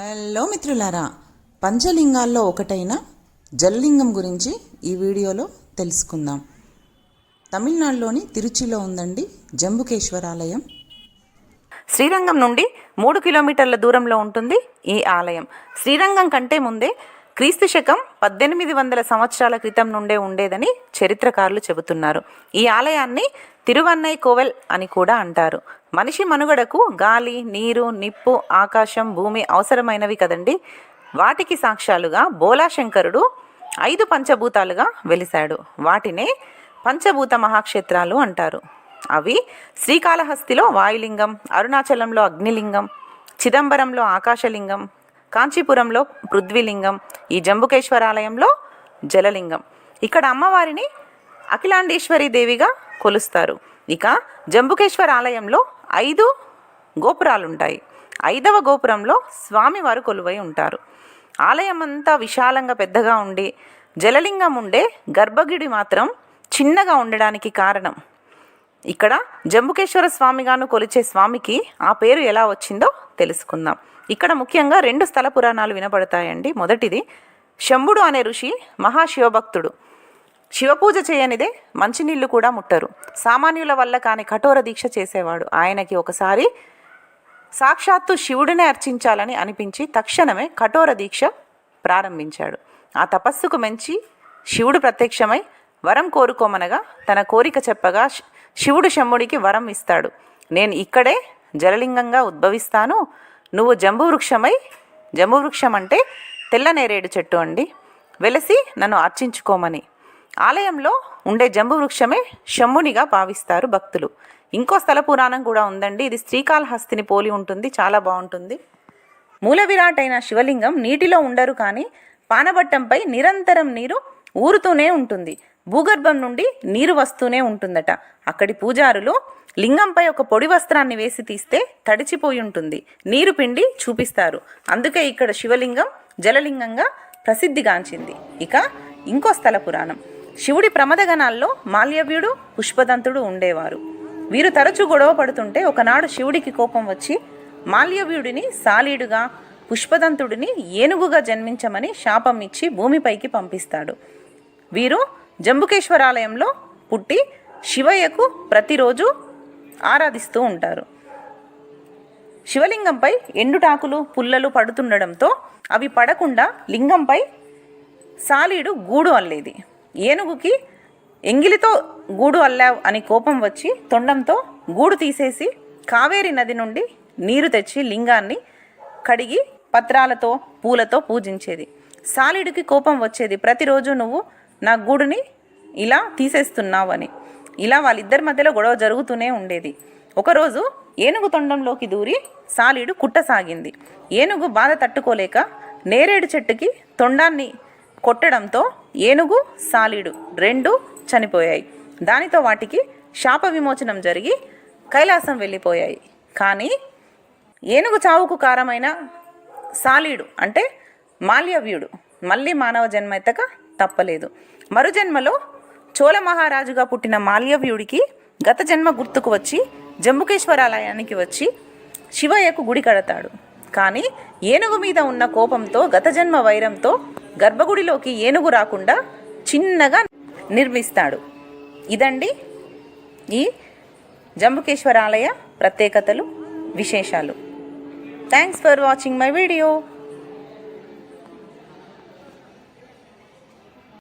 Hello మిత్రులారా పంచలింగాల్లో ఒకటైన జలలింగం గురించి ఈ వీడియోలో తెలుసుకుందాం. తమిళనాడులోని తిరుచిలో ఉందండి జంబుకేశ్వరాలయం. శ్రీరంగం నుండి మూడు కిలోమీటర్ల దూరంలో ఉంటుంది ఈ ఆలయం. శ్రీరంగం కంటే ముందే క్రీస్తు శకం పద్దెనిమిది వందల సంవత్సరాల క్రితం నుండే ఉండేదని చరిత్రకారులు చెబుతున్నారు. ఈ ఆలయాన్ని తిరువన్నై కోవెల్ అని కూడా అంటారు. మనిషి మనుగడకు గాలి నీరు నిప్పు ఆకాశం భూమి అవసరమైనవి కదండి. వాటికి సాక్ష్యాలుగా బోలాశంకరుడు ఐదు పంచభూతాలుగా వెలిశాడు. వాటినే పంచభూత మహాక్షేత్రాలు అంటారు. అవి శ్రీకాళహస్తిలో వాయులింగం అరుణాచలంలో అగ్నిలింగం చిదంబరంలో ఆకాశలింగం కాంచీపురంలో పృథ్వీలింగం ఈ జంబుకేశ్వరాలయంలో జలలింగం. ఇక్కడ అమ్మవారిని అఖిలాండేశ్వరి దేవిగా కొలుస్తారు. ఇక జంబుకేశ్వర ఆలయంలో ఐదు గోపురాలుంటాయి. ఐదవ గోపురంలో స్వామివారు కొలువై ఉంటారు. ఆలయం అంతా విశాలంగా పెద్దగా ఉండి జలలింగం ఉండే గర్భగిడి మాత్రం చిన్నగా ఉండడానికి కారణం. ఇక్కడ జంబుకేశ్వర స్వామిగాను కొలిచే స్వామికి ఆ పేరు ఎలా వచ్చిందో తెలుసుకుందాం. ఇక్కడ ముఖ్యంగా రెండు స్థల పురాణాలు వినపడతాయండి. మొదటిది శంభుడు అనే ఋషి మహాశివభక్తుడు. శివపూజ చేయనిదే మంచినీళ్ళు కూడా ముట్టరు. సామాన్యుల వల్ల కాని కఠోర దీక్ష చేసేవాడు. ఆయనకి ఒకసారి సాక్షాత్తు శివుడినే అర్చించాలని అనిపించి తక్షణమే కఠోర దీక్ష ప్రారంభించాడు. ఆ తపస్సుకు మెంచి శివుడు ప్రత్యక్షమై వరం కోరుకోమనగా తన కోరిక చెప్పగా శివుడు శంభుడికి వరం ఇస్తాడు. నేను ఇక్కడే జలలింగంగా ఉద్భవిస్తాను. నువ్వు జంబువృక్షమై జంబువృక్షం అంటే తెల్లనేరేడు చెట్టు అండి. వెలసి నన్ను అర్చించుకోమని. ఆలయంలో ఉండే జంబు వృక్షమే శంభునిగా భావిస్తారు భక్తులు. ఇంకో స్థల పురాణం కూడా ఉందండి. ఇది శ్రీకాళహస్తిని పోలి ఉంటుంది. చాలా బాగుంటుంది. మూల విరాటైన శివలింగం నీటిలో ఉండరు కానీ పానబట్టంపై నిరంతరం నీరు ఊరుతూనే ఉంటుంది. భూగర్భం నుండి నీరు వస్తూనే ఉంటుందట. అక్కడి పూజారులు లింగంపై ఒక పొడి వస్త్రాన్ని వేసి తీస్తే తడిచిపోయి ఉంటుంది. నీరు పిండి చూపిస్తారు. అందుకే ఇక్కడ శివలింగం జలలింగంగా ప్రసిద్ధిగాంచింది. ఇక ఇంకో స్థల పురాణం. శివుడి ప్రమదగణాల్లో మాల్యవ్యుడు పుష్పదంతుడు ఉండేవారు. వీరు తరచూ గొడవ పడుతుంటే ఒకనాడు శివుడికి కోపం వచ్చి మాల్యవ్యుడిని సాలీడుగా పుష్పదంతుడిని ఏనుగుగా జన్మించమని శాపం ఇచ్చి భూమిపైకి పంపిస్తాడు. వీరు జంబుకేశ్వరాలయంలో పుట్టి శివయ్యకు ప్రతిరోజు ఆరాధిస్తూ ఉంటారు. శివలింగంపై ఎండుటాకులు పుల్లలు పడుతుండడంతో అవి పడకుండా లింగంపై సాలీడు గూడు అల్లేది. ఏనుగుకి ఎంగిలితో గూడు అల్లావు అని కోపం వచ్చి తొండంతో గూడు తీసేసి కావేరి నది నుండి నీరు తెచ్చి లింగాన్ని కడిగి పత్రాలతో పూలతో పూజించేది. సాలిడికి కోపం వచ్చేది ప్రతిరోజు నువ్వు నా గూడుని ఇలా తీసేస్తున్నావు అని ఇలా వాళ్ళిద్దరి మధ్యలో గొడవ జరుగుతూనే ఉండేది. ఒకరోజు ఏనుగు తొండంలోకి దూరి సాలీడు కుట్టసాగింది ఏనుగు బాధ తట్టుకోలేక నేరేడు చెట్టుకి తొండాన్ని కొట్టడంతో ఏనుగు సాలీడు రెండు చనిపోయాయి. దానితో వాటికి శాప విమోచనం జరిగి కైలాసం వెళ్ళిపోయాయి. కానీ ఏనుగు చావుకు కారమైన సాలీడు అంటే మాల్యవ్యుడు మళ్ళీ మానవ జన్మ ఎత్తక తప్పలేదు. మరుజన్మలో చోళ మహారాజుగా పుట్టిన మాల్యవ్యుడికి గత జన్మ గుర్తుకు వచ్చి జంబుకేశ్వరాలయానికి వచ్చి శివయ్యకు గుడి కడతాడు. కానీ ఏనుగు మీద ఉన్న కోపంతో గత జన్మ వైరంతో గర్భగుడిలోకి ఏనుగు రాకుండా చిన్నగా నిర్మిస్తాడు. ఇదండి ఈ జంబుకేశ్వరాలయ ప్రత్యేకతలు విశేషాలు. Thanks for watching my video